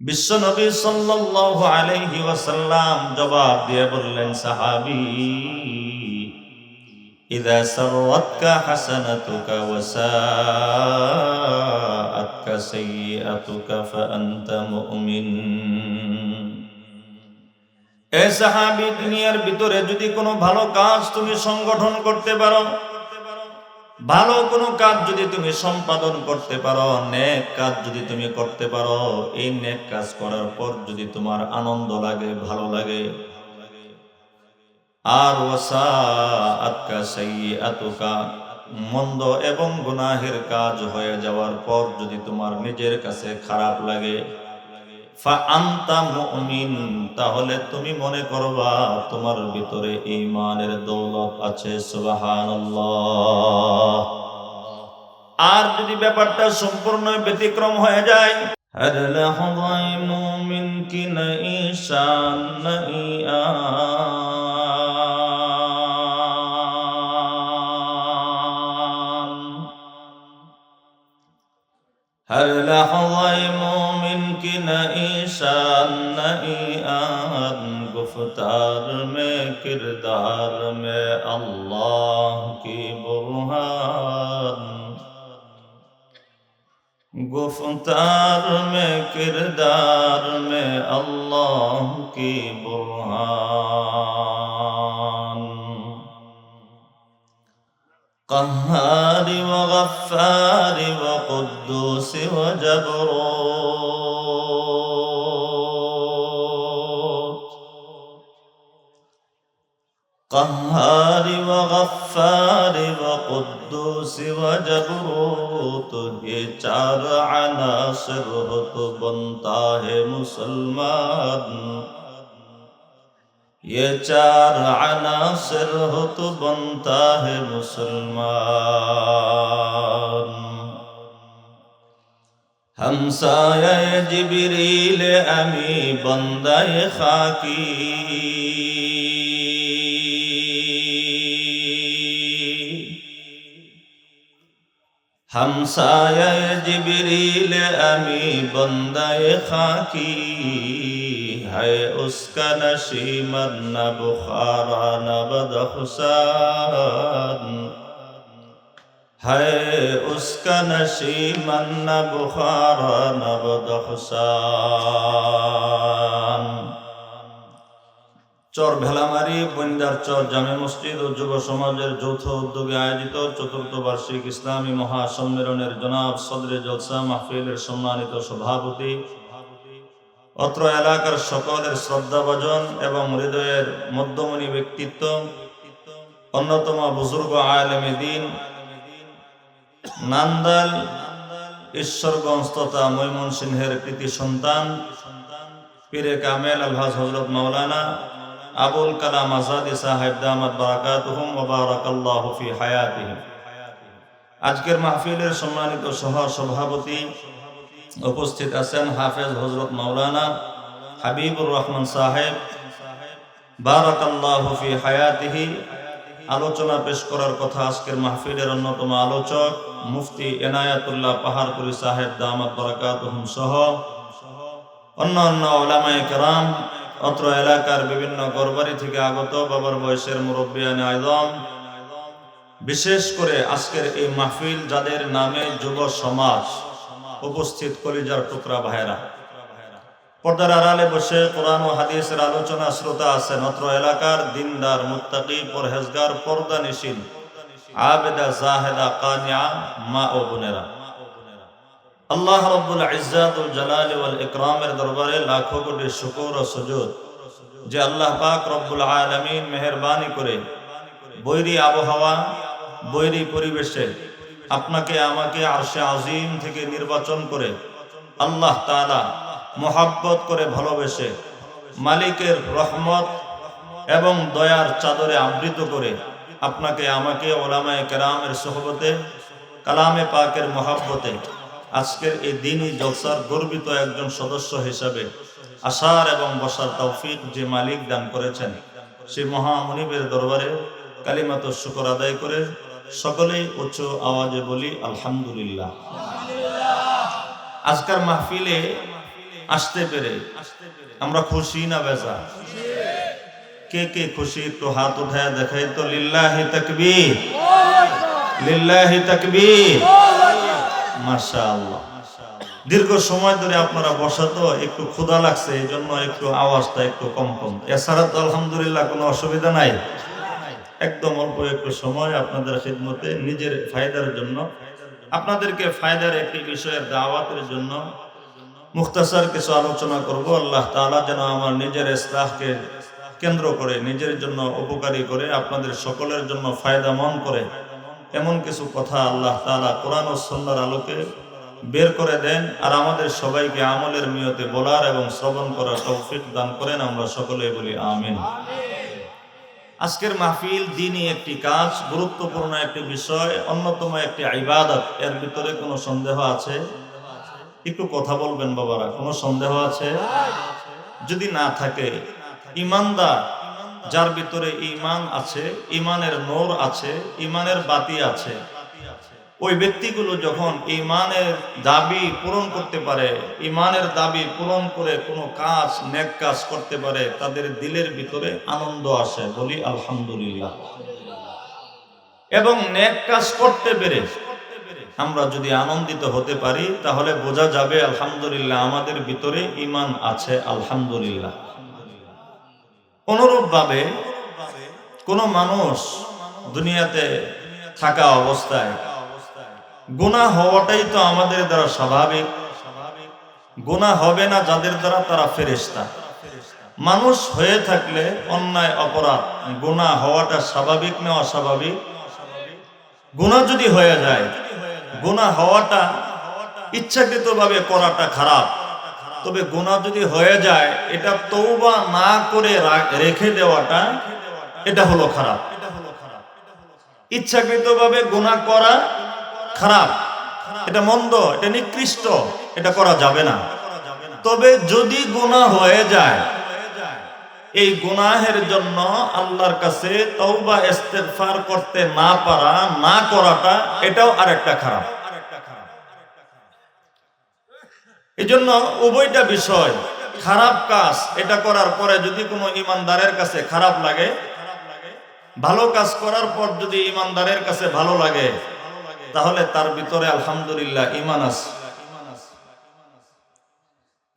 বিশ্ব নবী সাল্লাল্লাহু আলাইহি ওয়াসাল্লাম জবাব দিয়ে বললেন সাহাবী إذا سرتك حسنتك وساءتك سيئتك فأنت مؤمن এ সাহাবি দুনিয়ার ভিতরে যদি কোনো ভালো কাজ তুমি সংগঠন করতে পারো ভালো কোনো কাজ যদি তুমি সম্পাদন করতে পারো, নেক কাজ যদি তুমি করতে পারো, এই নেক কাজ করার পর যদি তোমার আনন্দ লাগে, ভালো লাগে। আর মন্দ এবং গুনাহের কাজ হয়ে যাওয়ার পর যদি তোমার নিজের কাছে খারাপ লাগে তাহলে তুমি মনে করবা তোমার ভিতরে ঈমানের দৌলত আছে সুবহানাল্লাহ আর যদি ব্যাপারটা সম্পূর্ণ ব্যতিক্রম হয়ে যায় هل لحظي مؤمن کی शान آن گفتار میں کردار میں اللہ کی برہان گفتار میں کردار میں اللہ کی برہان قہاری و غفاری و قدوس و جبر से जगो तो ये चार अनासर हो तो बनता है मुसलमान ये चार अनासर हो तो बनता है मुसलमान हमसाय जिबरील अमी बंदा खाकी হামসায় জিবরিল আমি বন্দায় খাকি, হায় উসকা নসিমত না বুখারা না বদহসান হায় উসকা নসিমত না বুখারা না বদহসান চর ভেলামারি বন্দার চর জামে মসজিদ ও যুব সমাজের যৌথ উদ্যোগে আয়োজিত চতুর্থ বার্ষিক ইসলামী মহাসম্মেলনের জনাব সদরে জলসা মাহফিলের সম্মানিত সভাপতি। অত্র এলাকার সকলের শ্রদ্ধাভাজন এবং হৃদয়ের মধ্যমণি ব্যক্তিত্ব, অন্যতম বুজুর্গ আলমী দিন, নান্দাল, ঈশ্বরগঞ্জ তথা মৈমন সিংহের কৃতি সন্তান, পীরে কামেল আলহাজ হজরত মাওলানা আবুল কালাম আজাদি সাহেব দামাত বারাকাতুহুম ওয়া বারাকাল্লাহু ফি হায়াতিহিম আজকের মাহফিলের সম্মানিত সহ সভাপতি উপস্থিত আছেন হাফেজ হজরত মাওলানা হাবিবুর রহমান সাহেব। বারাকাল্লাহু ফি হায়াতিহি। আলোচনা পেশ করার কথা আজকের মাহফিলের অন্যতম আলোচক মুফতি এনায়াতুল্লাহ পাহাড়পুরি সাহেব দামাত বারাকাতুহুম সহ। অন্য অন্য ওলামায়ে কেরাম অত্র এলাকার বিভিন্ন গরবারি থেকে আগত বাবার বয়সের মুরব্বিয়ান আয়দম বিশেষ করে আজকের এই মাহফিল যাদের নামে যুব সমাজ উপস্থিত কলিজার টুকরা ভাইরা পর্দার আড়ালে বসে কোরআন ও হাদিসের আলোচনা শ্রোতা আছেন অত্র এলাকার দিনদার মুত্তাকি, পরহেজগার পর্দা নিশিন আবেদা, জাহেদা, কানিয়া, মা ও বোনেরা। আল্লাহ রব্বুল ইজ্জাতুল জালাল ওয়াল ইকরামের দরবারে লাখো কোটি শুকর ও সুজুদ যে আল্লাহ পাক রব্বুল আলামিন মেহেরবানি করে বৈরী আবহাওয়া, বৈরী পরিবেশে আপনাকে, আমাকে আরশে আজিম থেকে নির্বাচন করে আল্লাহ তাআলা মোহাব্বত করে ভালোবেসে মালিকের রহমত এবং দয়ার চাদরে আবৃত করে আপনাকে, আমাকে ওলামায়ে কেরামের সহবতে, কালামে পাকের মহাব্বতে আজকের এই দিনই জলসার গর্বিত একজন সদস্য হিসাবে আসার এবং বসার তৌফিক যে মালিক দান করেছেন, সেই মহামনিবের দরবারে কালিমাত শুকর আদায় করে সকলেই উচ্চ আওয়াজে বলি, আলহামদুলিল্লাহ। আজকার মাহফিলে আসতে পেরে আমরা খুশি না বেজা? কে কে খুশি? একটু হাত উঠায় দেখাই তো, লিল্লাহি তাকবীর। লিল্লাহি তাকবীর। দীর্ঘ সময় ধরে আপনারা বসা তো একটু ক্ষুধা লাগছে এই জন্য একটু আওয়াজটা একটু কম কম। এছাড়া তো আলহামদুলিল্লাহ কোনো অসুবিধা নাই। একদম অল্প একটু সময় আপনাদের খিদমতে, নিজের ফায়দার জন্য। আপনাদেরকে ফায়দার একটি বিষয়ের দাওয়াতের জন্য মুখতাসার কিছু আলোচনা করব। আল্লাহ তাআলা যেন আমার নিজের ইসলাহকে কেন্দ্র করে, নিজের জন্য উপকারী করে, আপনাদের সকলের জন্য ফায়দামন করে। এমন কিছু কথা আল্লাহ তালা কোরআন ও সন্ন্যার আলোকে বের করে দেন আর আমাদের সবাইকে আমলের নিয়তে বলার এবং শ্রবণ করার তৌফিক দান করেন আমরা সকলে বলি আমিন। আজকের মাহফিল দিনই একটি কাজ গুরুত্বপূর্ণ একটি বিষয় অন্যতম একটি ইবাদত। এর ভিতরে কোনো সন্দেহ আছে? একটু কথা বলবেন বাবারা কোনো সন্দেহ আছে। যদি না থাকে ইমানদার যার ভিতরে ইমান আছে ইমানের নূর আছে ইমানের বাতি আছে। ওই ব্যক্তিগুলো যখন ইমানের দাবি পূরণ করতে পারে ইমানের দাবি পূরণ করে কোনো কাজ, নেক কাজ করতে পারে, তাদের দিলের ভিতরে আনন্দ আসে, বলি আলহামদুলিল্লাহ। এবং নেক কাজ করতে পেরে আমরা যদি আনন্দিত হতে পারি, তাহলে বোঝা যাবে আলহামদুলিল্লাহ আমাদের ভিতরে ইমান আছে, আলহামদুলিল্লাহ। অনুরূপভাবে কোনো মানুষ দুনিয়াতে থাকা অবস্থায় গুণা হওয়াটাই তো আমাদের দ্বারা স্বাভাবিক। গুণা হবে না যাদের দ্বারা তারা ফেরেস্তা মানুষ হয়ে থাকলে অন্যায়, অপরাধ গুণা হওয়াটা স্বাভাবিক না অস্বাভাবিক? গুণা যদি হয়ে যায় গুণা হওয়াটা ইচ্ছাকৃতভাবে করাটা খারাপ। তবে গোনা যদি হয়ে যায়, এটা তৌবা না করে রেখে দেওয়াটা এটা হলো খারাপ। ইচ্ছাকৃতভাবে গোনা করা খারাপ। এটা মন্দ, এটা নিকৃষ্ট, এটা করা যাবে না। তবে যদি গোনা হয়ে যায়, এই গুনাহের জন্য আল্লাহর কাছে তওবা, ইস্তেগফার করতে না পারা, না করাটা এটাও আরেকটা খারাপ। এজন্য উভয়টা বিষয়। খারাপ কাজ এটা করার পরে যদি কোনো ইমানদারের কাছে খারাপ লাগে, ভালো কাজ করার পর যদি ইমানদারের কাছে ভালো লাগে, তাহলে তার ভিতরে আলহামদুলিল্লাহ ইমান আছে।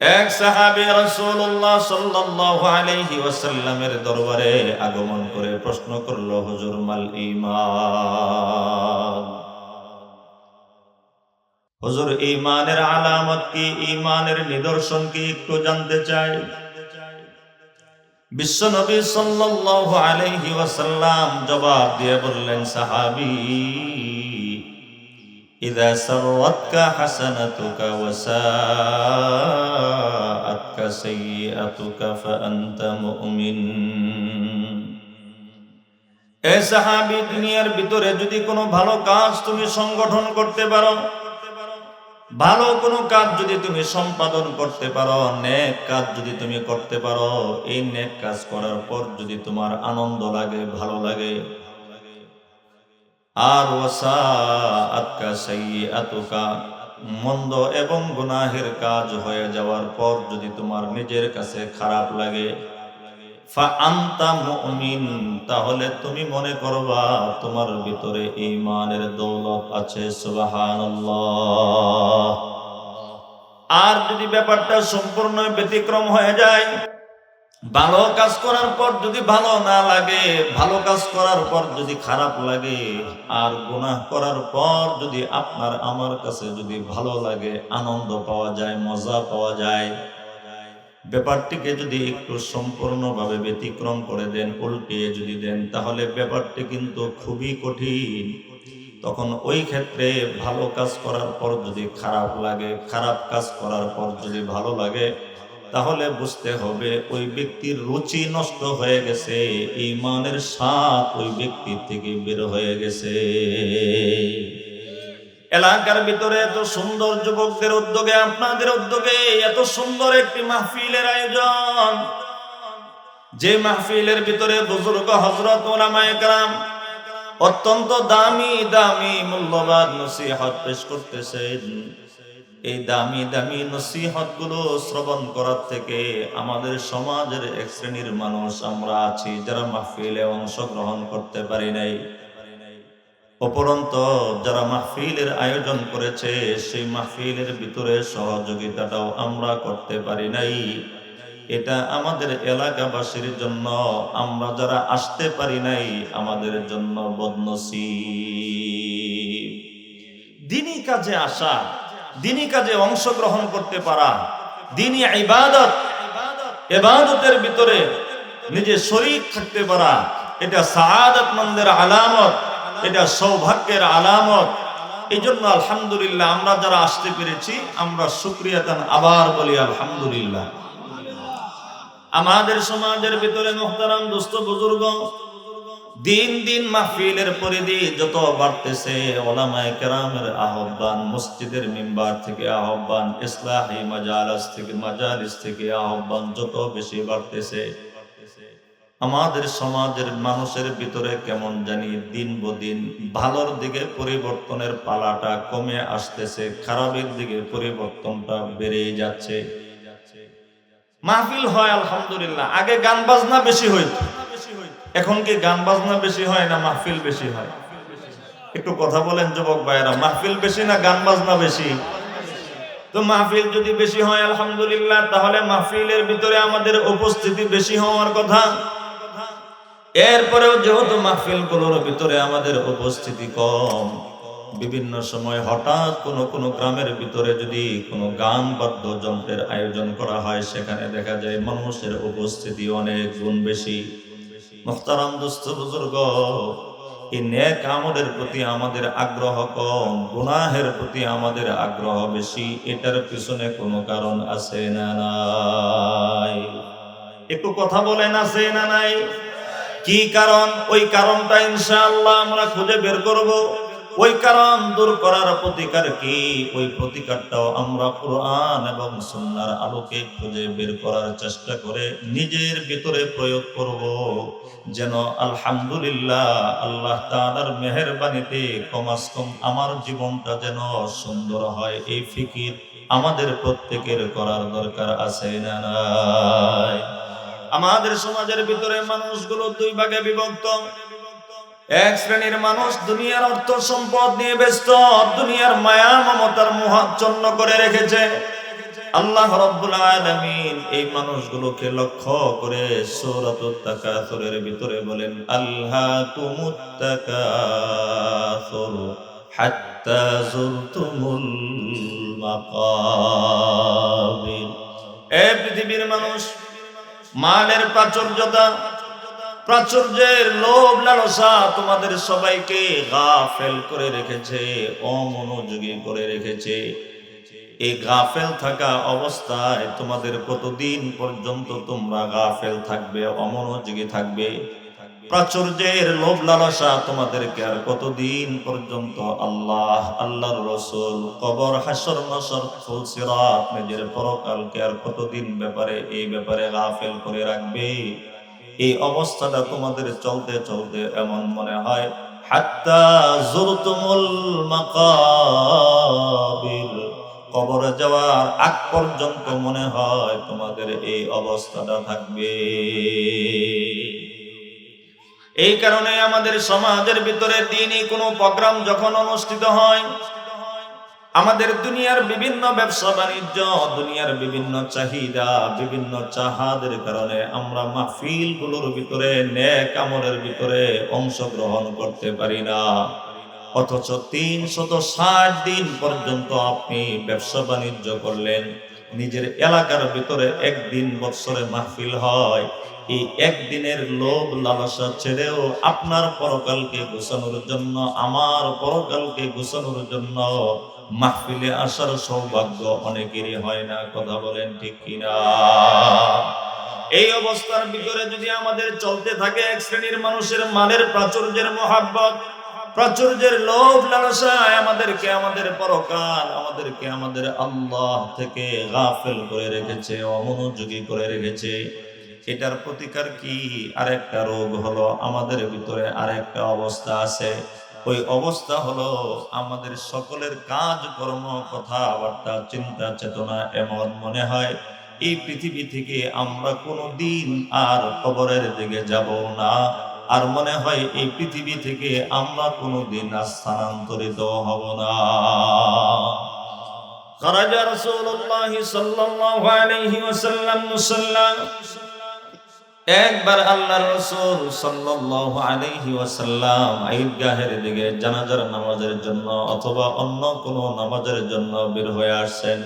এক সাহাবী রাসূলুল্লাহ সাল্লাল্লাহু আলাইহি ওয়াসাল্লামের দরবারে আগমন করে প্রশ্ন করল, হুজুর, মাল ঈমান? হজুর ইমানের আলামত কি? ইমানের নিদর্শন কি একটু জানতে চাই। বিশ্ব নবী সাল্লাল্লাহু জবাব দিয়ে বললেন, সাহাবি এ দুনিয়ার ভিতরে যদি কোনো ভালো কাজ তুমি সংগঠন করতে পারো ভালো কোনো কাজ যদি তুমি সম্পাদন করতে পারো, নেক কাজ যদি তুমি করতে পারো, এই নেক কাজ করার পর যদি তোমার আনন্দ লাগে, ভালো লাগে। আর মন্দ এবং গুনাহের কাজ হয়ে যাওয়ার পর যদি তোমার নিজের কাছে খারাপ লাগে তাহলে তুমি মনে করবা তোমার ভিতরে ঈমানের দৌলত আছে আর যদি ব্যাপারটা সম্পূর্ণ ব্যতিক্রম হয়ে যায়, ভালো কাজ করার পর যদি ভালো না লাগে, ভালো কাজ করার পর যদি খারাপ লাগে, আর গুনাহ করার পর যদি আপনার আমার কাছে যদি ভালো লাগে, আনন্দ পাওয়া যায়, মজা পাওয়া যায় ব্যাপারটিকে যদি একটু সম্পূর্ণভাবে ব্যতিক্রম করে দেন উল্টিয়ে যদি দেন, তাহলে ব্যাপারটি কিন্তু খুবই কঠিন। তখন ওই ক্ষেত্রে ভালো কাজ করার পর যদি খারাপ লাগে, খারাপ কাজ করার পর যদি ভালো লাগে, তাহলে বুঝতে হবে ওই ব্যক্তির রুচি নষ্ট হয়ে গেছে, ইমানের স্বাদ ওই ব্যক্তির থেকে বের হয়ে গেছে। এলাকার ভিতরে এত সুন্দর যুবকদের উদ্যোগে, আপনাদের উদ্যোগে এত সুন্দর একটি মাহফিলের আয়োজন। যে মাহফিলের ভিতরে বুজুর্গ হজরত ওলামায়াম অত্যন্ত দামি দামি, মূল্যবান নসিহত পেশ করতেছেন। এই দামি দামি নসিহতগুলো শ্রবণ করার থেকে আমাদের সমাজের এক শ্রেণির মানুষ আমরা আছি যারা মাহফিলে অংশগ্রহণ করতে পারি নাই। অপরন্ত যারা মাহফিলের আয়োজন করেছে, সেই মাহফিলের ভিতরে সহযোগিতাটাও আমরা করতে পারি নাই। এটা আমাদের এলাকাবাসীর জন্য, আমরা যারা আসতে পারি নাই, আমাদের জন্য বদনসিব। দিনী কাজে আসা দিনী কাজে অংশগ্রহণ করতে পারা দিনী ইবাদত, ইবাদতের ভিতরে নিজে শরীর থাকতে পারা, এটা সাহাদাত মন্দের আলামত। এটা সৌভাগ্যের আলামত। এই জন্য আলহামদুলিল্লাহ আমরা যারা আসতে পেরেছি, আমরা শুক্রিয়া দান আবার বলি আলহামদুলিল্লাহ। আমাদের সমাজের ভিতরে মোহতারাম দুস্থ বুজুর্গ, দিন দিন মাহফিলের পরিধি যত বাড়তেছে, ওলামায় কেরামের আহ্বান, মসজিদের মিম্বার থেকে আহ্বান, ইসলাহি মাজালাস থেকে মাজালিস থেকে আহ্বান যত বেশি বাড়তেছে। আমাদের সমাজের মানুষের ভিতরে কেমন জানি দিন বদিন ভালোর দিকে পরিবর্তনের পালাটা কমে আসতেছে, খারাপের দিকে পরিবর্তনটা বেড়েই যাচ্ছে। মাহফিল হয়, আলহামদুলিল্লাহ। আগে গান বাজনা বেশি হইত। এখন কি গান বাজনা বেশি হয় না মাহফিল বেশি হয়? একটু কথা বলেন যুবক ভাইয়েরা, মাহফিল বেশি না গান বাজনা বেশি? তো মাহফিল যদি বেশি হয়, আলহামদুলিল্লাহ, তাহলে মাহফিলের ভিতরে আমাদের উপস্থিতি বেশি হওয়ার কথা। এরপরেও যেহেতু মাহফিলগুলোর ভিতরে আমাদের উপস্থিতি কম, বিভিন্ন সময় হঠাৎ কোনো কোনো গ্রামের ভিতরে যদি কোনো গান বাদ্যযন্ত্রের আয়োজন করা হয়, সেখানে দেখা যায় মানুষের উপস্থিতি অনেক গুণ বেশি। মোখতারাম দুস্থ বুজুর্গ, এই নেক আমলের প্রতি আমাদের আগ্রহ কম, গুনাহের প্রতি আমাদের আগ্রহ বেশি, এটার পিছনে কোনো কারণ আছে না নাই? একটু কথা বলেন, আছে না নাই? কি কারণ? ওই কারণটা ইনশাআল্লাহ আমরা খুঁজে বের করব। ওই কারণ দূর করার প্রতিকার কি? ওই প্রতিকারটাও আমরা কোরআন এবং সুন্নার আলোকে খুঁজে বের করার চেষ্টা করে নিজের ভিতরে প্রয়োগ করব। যেন আলহামদুলিল্লাহ আল্লাহ তাআলার মেহেরবানিতে কমাস কম আমার জীবনটা যেন সুন্দর হয়। এই ফিকির আমাদের প্রত্যেকের করার দরকার আছে না নাই? আমাদের সমাজের ভিতরে মানুষগুলো দুই ভাগে বিভক্ত। এক শ্রেণির মানুষ দুনিয়ার অর্থ সম্পদ নিয়ে ব্যস্ত, দুনিয়ার মায়া, মমতার মোহাচ্ছন্ন করে রেখেছে। আল্লাহ রব্বুল আলামিন এই মানুষগুলোকে লক্ষ্য করে সূরাতুত তাকাসুরের ভিতরে বলেন আল্লাহ তাকাসুর হাত্তা যুরতুমুল এ পৃথিবীর মানুষ মালের প্রাচুর্যতা, প্রাচুর্যের লোভ লালসা তোমাদের সবাইকে গাফেল করে রেখেছে, অমনোযোগী করে রেখেছে। এই গাফেল থাকা অবস্থায় তোমাদের কতদিন পর্যন্ত তোমরা গাফেল থাকবে, অমনোযোগী থাকবে। প্রাচুর্যের লোভ লালসা তোমাদেরকে আর কতদিন পর্যন্ত আল্লাহ, আল্লাহর রসুল, কবর হাসর নসর ফুলসিরাত নিজের পরকালকে আর কতদিন ব্যাপারে, এই ব্যাপারে গাফেল করে রাখবে? এই অবস্থাটা তোমাদের চলতে চলতে এমন মনে হয়। হাত্তা জুরতুমুল মাকাবির কবরে যাওয়ার আগ পর্যন্ত মনে হয় তোমাদের এই অবস্থাটা থাকবে। এই কারণে আমাদের সমাজের ভিতরে দিনই কোনো প্রোগ্রাম যখন অনুষ্ঠিত হয়, আমাদের দুনিয়ার বিভিন্ন ব্যবসা বাণিজ্য, দুনিয়ার বিভিন্ন চাহিদা, বিভিন্ন চাহাদের কারণে আমরা মাহফিলগুলোর ভিতরে, নেক আমলের ভিতরে অংশগ্রহণ করতে পারি না। অথচ তিনশত ষাট দিন পর্যন্ত আপনি ব্যবসা বাণিজ্য করলেন, নিজের এলাকার ভিতরে একদিন বৎসরে মাহফিল হয় এই একদিনের লোভ লালসা ছেড়েও আপনার পরকালকে গোছানোর জন্য, আমার পরকালকে গোছানোর জন্য মাহফিলে আসার সৌভাগ্য অনেকেরই হয় না, কথা বলেন ঠিক কিনা? এই অবস্থার ভিতরে যদি আমাদের চলতে থাকে এক শ্রেণির মানুষের মালের প্রাচুর্যের মহাব্বত, প্রাচুর্যের লোভ লালসায় আমাদেরকে আমাদের পরকাল আমাদেরকে আমাদের আল্লাহ থেকে গাফেল করে রেখেছে, অমনোযোগী করে রেখেছে। এটার প্রতিকার কি আরেকটা রোগ হলো আমাদের ভিতরে আরেকটা অবস্থা আছে ওই অবস্থা হলো আমাদের সকলের কাজ কর্ম কথাবার্তা চিন্তা চেতনা এমন মনে হয় এই পৃথিবী থেকে আমরা কোনো দিন আর কবরের দিকে যাব না আর মনে হয় এই পৃথিবী থেকে আমরা কোনো দিন আর স্থানান্তরিত হব না خرج رسول الله صلى الله عليه وسلم مصلى একবার আল্লাহর রাসূল সাল্লাল্লাহু আলাইহি ওয়াসাল্লাম ঈদগাহের দিকে জানাজার নামাজের জন্য অথবা অন্য কোন নামাজের জন্য বের হয়ে আসছেন।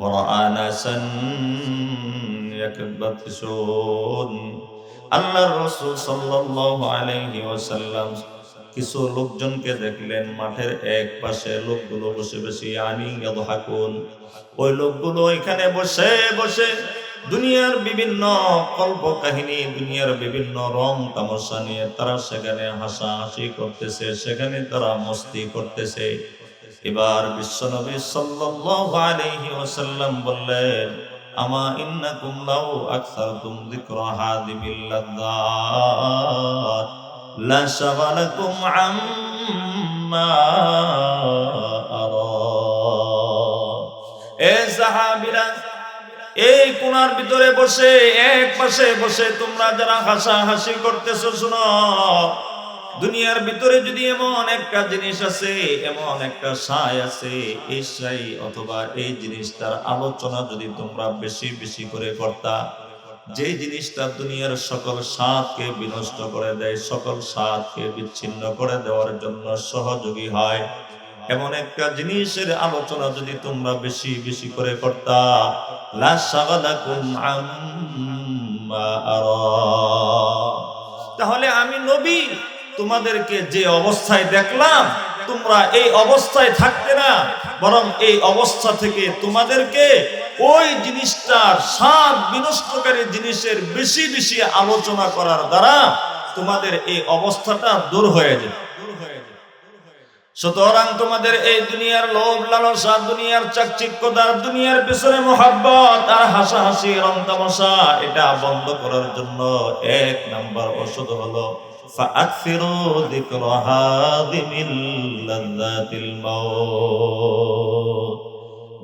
ওয়ারানাসান ইয়াকবাতিসুন আল্লাহর রাসূল সাল্লাল্লাহু আলাইহি ওয়াসাল্লাম কিছু লোকজনকে দেখলেন, মাঠের এক পাশে লোকগুলো বসে বসে, আনি ইয়াদহাকুন। ওই লোকগুলো এখানে বসে বসে দুনিয়ার বিভিন্ন কল্প কাহিনী দুনিয়ার বিভিন্ন রং তামাশা নিয়ে তারা সেখানে হাসাহাসি করতেছে, সেখানে তারা মস্তি করতেছে। এবার বিশ্বনবী ওয়াসাল্লাম বললেন, আমা ইন্নাকুম লাউ আকসারতুম যিকরা হাদিমিল লাদ্দাত লা শাগালাকুম আম্মা আরা। এ সাহাবীরা এই কোনার ভিতরে বসে, এক পাশে বসে তোমরা যারা হাসা হাসি করতেছো, শুনো। দুনিয়ার ভিতরে যদি এমন একটা জিনিস আছে, এমন একটা সাই আছে, এই সাই অথবা এই জিনিসটার আলোচনা যদি তোমরা বেশি বেশি করে করতা যে জিনিসটা দুনিয়ার সকল স্বাদকে বিনষ্ট করে দেয়, সকল স্বাদকে বিচ্ছিন্ন করে দেওয়ার জন্য সহযোগী হয়। এমন একটা জিনিসের আলোচনা যদি তোমরা বেশি বেশি করে করতা তাহলে আমি নবী, তোমাদেরকে যে অবস্থায় দেখলাম, তোমরা এই অবস্থায় থাকতে না, বরং এই অবস্থা থেকে তোমাদেরকে ওই জিনিসটার স্বাদ বিনষ্টকারী জিনিসের বেশি বেশি আলোচনা করার দ্বারা তোমাদের এই অবস্থাটা দূর হয়ে যায়। সুতরাং তোমাদের এই দুনিয়ার লোভ, লালসা, দুনিয়ার চাকচিক্যতা, দুনিয়ার পেছনে মোহাব্বত আর হাসাহাসি, রং তামশা, এটা বন্ধ করার জন্য এক নাম্বার ওষুধ হলো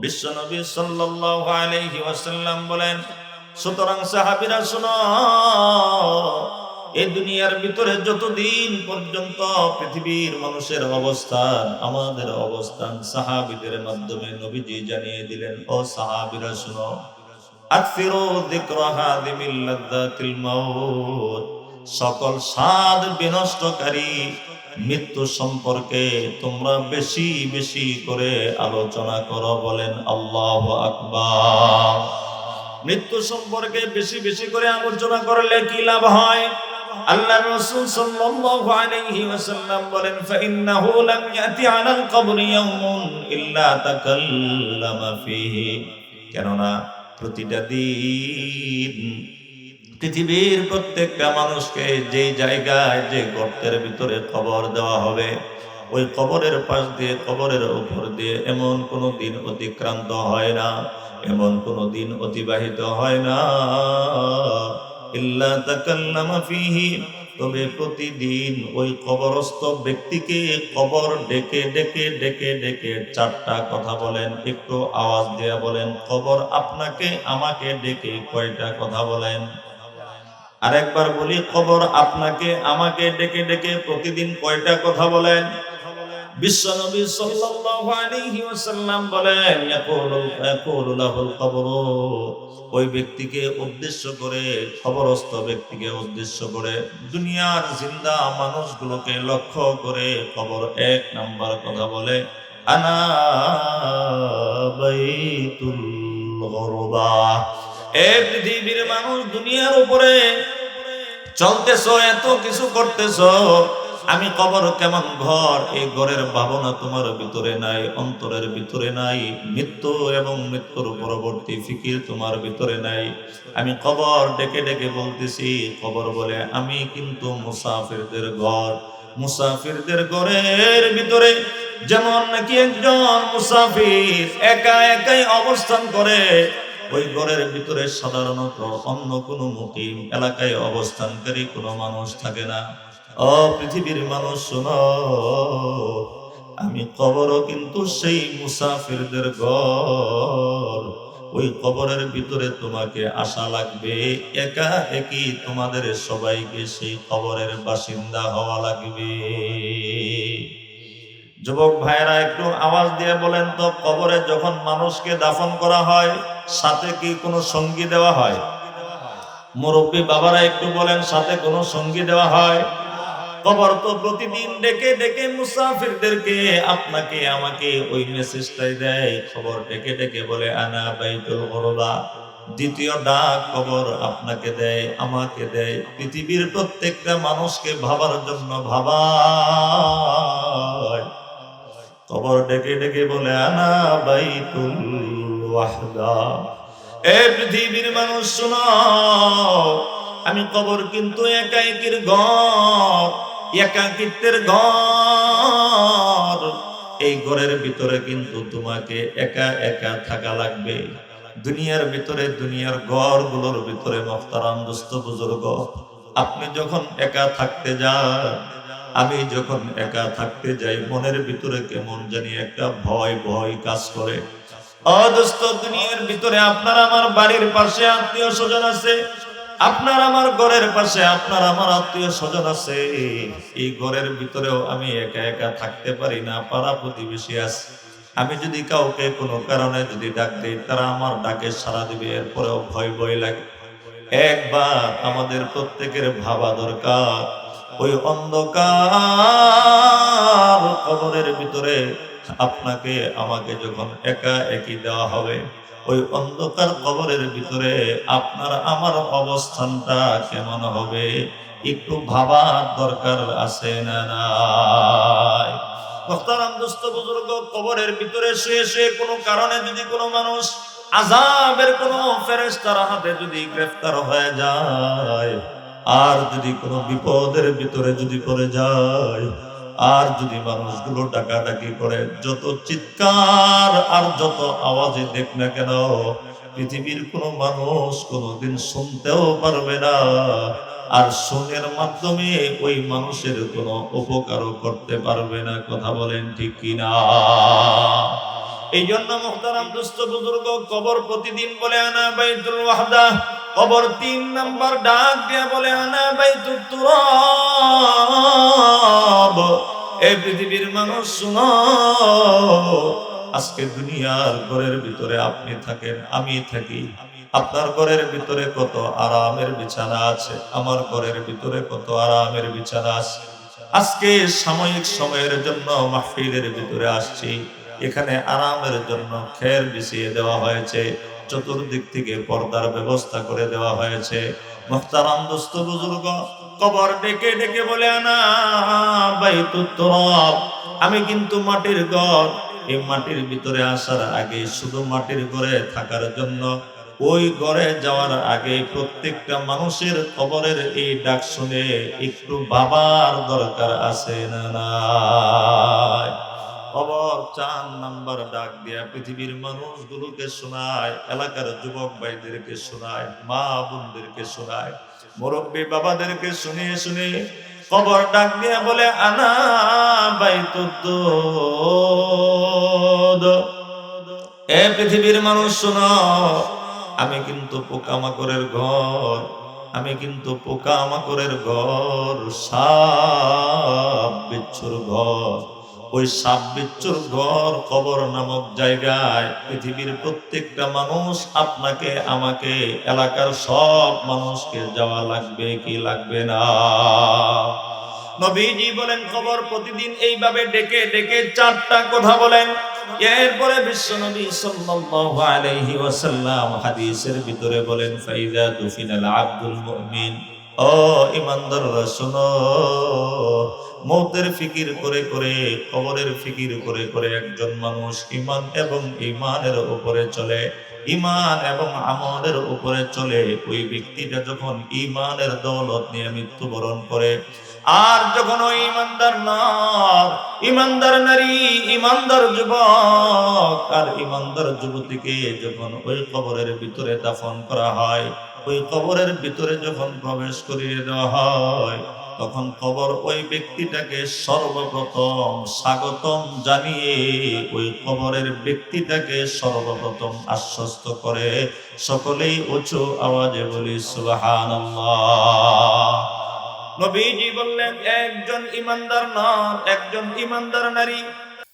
বিশ্বনবী সাল্লাম বলেন, সুতরাং সাহাবিরা শুনো এই দুনিয়ার ভিতরে যতদিন পর্যন্ত পৃথিবীর মানুষের অবস্থান, আমাদের অবস্থান সাহাবিদের মাধ্যমে নবীজি জানিয়ে দিলেন, ও সাহাবীরা শুনো সকল স্বাদ বিনষ্টকারী মৃত্যু সম্পর্কে তোমরা বেশি বেশি করে আলোচনা করো, বলেন আল্লাহ আকবার। মৃত্যু সম্পর্কে বেশি বেশি করে আলোচনা করলে কি লাভ হয়? আল্লাহ রাসূল সাল্লাল্লাহু আলাইহি ওয়াসাল্লাম বলেন, ফাইন্নাহু লাম ইয়াতি আলাল কবরি ইয়াউমুন ইল্লা তাকাল্লামা ফীহি। কেননা প্রতিটা দিন পৃথিবীর প্রত্যেকটা মানুষকে যে জায়গায়, যে গর্তের ভিতরে খবর দেওয়া হবে, ওই কবরের পাশ দিয়ে, কবরের উপর দিয়ে এমন কোনো দিন অতিক্রান্ত হয় না, এমন কোনো দিন অতিবাহিত হয় না। ইল্লা তাকাল্লামা ফিহি, তবে প্রতিদিন ওই কবরস্থ ব্যক্তিকে কবর ডেকে ডেকে ডেকে ডেকে চারটা কথা বলেন, একটু আওয়াজ দিয়ে বলেন, কবর আপনাকে, আমাকে ডেকে কয়টা কথা বলেন? আরেকবার বলি খবর আপনাকে, আমাকে ডেকে ডেকে প্রতিদিন কয়টা কথা বলেন? বিশ্বনবী সাল্লাল্লাহু আলাইহি ওয়াসাল্লাম বলেন, ইয়াকুলু ইয়াকুলু লাহুল কবর। ওই ব্যক্তিকে উদ্দেশ্য করে, খবরস্থ ব্যক্তিকে উদ্দেশ্য করে দুনিয়ার জিন্দা মানুষগুলোকে লক্ষ্য করে খবর এক নাম্বার কথা বলে, আনা এ পৃথিবীর মানুষ দুনিয়ার উপরে চলতেছ, এত কিছু করতেছ আমি কবর কেমন ঘর? এই ঘরের ভাবনা তোমার ভিতরে নাই, অন্তরের ভিতরে নাই, মৃত্যু এবং মৃত্যুর পরবর্তী ফিকির তোমার ভিতরে নাই। আমি কবর ডেকে ডেকে বলতেছি, কবর বলে, আমি কিন্তু মুসাফিরদের ঘর। মুসাফিরদের ঘরের ভিতরে যেমন নাকি একজন মুসাফির একা একাই অবস্থান করে, ওই ঘরের ভিতরে সাধারণত অন্য কোনো মুকিম এলাকায় অবস্থানকারী কোনো মানুষ থাকে না। ও পৃথিবীর মানুষ, শোনো। আমি কবরও কিন্তু সেই মুসাফিরদের ঘর। ওই কবরের ভিতরে তোমাকে আশা লাগবে। একা একই তোমাদের সবাইকে সেই কবরের বাসিন্দা হওয়া লাগবে। যুবক ভাইরা একটু আওয়াজ দিয়ে বলেন তো, কবরে যখন মানুষকে দাফন করা হয়, সাথে কি কোনো সঙ্গী দেওয়া হয়? মুরব্বী বাবারা একটু বলেন, সাথে কোনো সঙ্গী দেওয়া হয়? কবর তো প্রতিদিন ডেকে ডেকে মুসাফিরদেরকে আপনাকে, আমাকে ওই মেসেজটাই দেয়। খবর ডেকে ডেকে বলে, আনা বাইতুল গরবা। দ্বিতীয় ডাক খবর আপনাকে দেয়, আমাকে দেয়। পৃথিবীর প্রত্যেকটা মানুষকে ভাবার জন্য ভাবায়। কবর ডেকে ডেকে বলে, আনা বাইতুল ওয়াহদা। এ পৃথিবীর মানুষ, শোনো, আমি কবর কিন্তু একাকির ঘর একাকিত্বের ঘর। এই ঘরের ভিতরে কিন্তু তোমাকে একা একা থাকা লাগবে। দুনিয়ার ভিতরে, দুনিয়ার ঘরগুলোর ভিতরে মফতারাম দুস্থ বুজুর্গ, আপনি যখন একা থাকতে যান, আমি যখন একা থাকতে যাই, মনের ভিতরে কেমন জানি একটা ভয় ভয় কাজ করে। অদস্ত দুনিয়ার ভিতরে আপনার, আমার বাড়ির পাশে আত্মীয় স্বজন আছে। আপনার আমার ঘরের পাশে, আপনার আমার আত্মীয় স্বজন আছে। এই ঘরের ভিতরেও আমি একা একা থাকতে পারি না, পাড়া প্রতিবেশী আছে। আমি যদি কাউকে কোনো কারণে যদি ডাক দিই, তারা আমার ডাকে সাড়া দিবে, এরপরেও ভয় ভয় লাগে। একবার আমাদের প্রত্যেকের ভাবা দরকার। ওই অন্ধকার কবরের ভিতরে আপনাকে, আমাকে যখন একা একই দেওয়া হবে ওই অন্ধকার কবরের ভিতরে আপনার, আমার অবস্থানটা কেমন হবে? একটু ভাবার দরকার আছে না নাই? কবরের ভিতরে শুয়ে শুয়ে কোনো কারণে যদি কোনো মানুষ আজাবের কোনো ফেরেশতার হাতে যদি গ্রেফতার হয়ে যায়, আর যদি কোনো বিপদের ভিতরে যদি পড়ে যায় আর যদি মানুষগুলো ডাকাডাকি করে, যত চিৎকার আর যত আওয়াজে দেখ না কেন, পৃথিবীর কোনো মানুষ কোনোদিন শুনতেও পারবে না। আর সুনের মাধ্যমে ওই মানুষের কোনো উপকারও করতে পারবে না, কথা বলেন ঠিক কিনা? এই জন্য মুখতারাম দুস্থ বুজুর্গ কবর প্রতিদিন বলে, আনা বাইতুল ওয়াহদা। কবর তিন নাম্বার ডাক দিয়া বলে, আনা বাইতুল তুরাব। এই পৃথিবীর মানুষ, শুনো। আজকে দুনিয়ার ঘরের ভিতরে আপনি থাকেন, আমি থাকি। আপনার ঘরের ভিতরে কত আরামের বিছানা আছে? আমার ঘরের ভিতরে কত আরামের বিছানা আছে? আজকে সাময়িক সময়ের জন্য মাহফিলের ভিতরে আসছি। এখানে আরামের জন্য খের বিছিয়ে দেওয়া হয়েছে। চতুর্দিক থেকে পর্দার ব্যবস্থা করে দেওয়া হয়েছে। মোহতারাম দোস্ত বুজুর্গ, কবর ডেকে ডেকে বলে, আনা আমি কিন্তু মাটির ঘর। এই মাটির ভিতরে আসার আগে শুধু মাটির ঘরে থাকার জন্য ওই ঘরে যাওয়ার আগে প্রত্যেকটা মানুষের কবরের এই ডাক শুনে একটু বাবার দরকার আছে না খবর চার নাম্বার ডাক দিয়া পৃথিবীর মানুষগুলোকে শোনায়, এলাকার যুবক ভাইদেরকে শোনায়, মা বোনদেরকে শোনায়, মুরব্বী বাবাদেরকে শুনিয়ে শুনে খবর ডাক দিয়া বলে, আনা বাইতুদ্দুদ। এ পৃথিবীর মানুষ শোনো, আমি কিন্তু পোকামাকড়ের ঘর, আমি কিন্তু পোকামাকড়ের ঘর, সাপ, বিচ্ছুর ঘর। ওই সাপ ঘর কবর নামক জায়গায় পৃথিবীর প্রত্যেকটা মানুষ আপনাকে, আমাকে, এলাকার সব মানুষকে যাওয়া লাগবে কি লাগবে না? নবীজি বলেন খবর প্রতিদিন এইভাবে ডেকে ডেকে চারটা কথা বলেন। এরপরে বিশ্ব নবী সাল্লাল্লাহু আলাইহি ওয়াসাল্লাম হাদিসের ভিতরে বলেন ফাইদা দুফিনাল আব্দুল মুমিন। ও ইমানদাররা মৌতের ফিকির করে করে, কবরের ফিকির করে করে একজন মানুষ ইমান এবং ইমানের উপরে চলে। ইমান এবং উপরে চলে। ওই ব্যক্তিটা যখন ইমানের দৌলত নিয়ে মৃত্যুবরণ করে, আর যখন ওই ইমানদার নর ইমানদার নারী ইমানদার যুবক, আর ইমানদার যুবতীকে যখন ওই কবরের ভিতরে দাফন করা হয় ওই কবরের ভিতরে যখন প্রবেশ করিয়ে দেওয়া হয়, তখন কবর ওই ব্যক্তিটাকে সর্বপ্রথম স্বাগতম জানিয়ে ওই কবরের ব্যক্তিটাকে সর্বপ্রথম আশ্বস্ত করে। সকলেই উঁচু আওয়াজে বলি, সুবহানাল্লাহ। নবীজি বললেন, একজন ইমানদার নর, একজন ইমানদার নারী।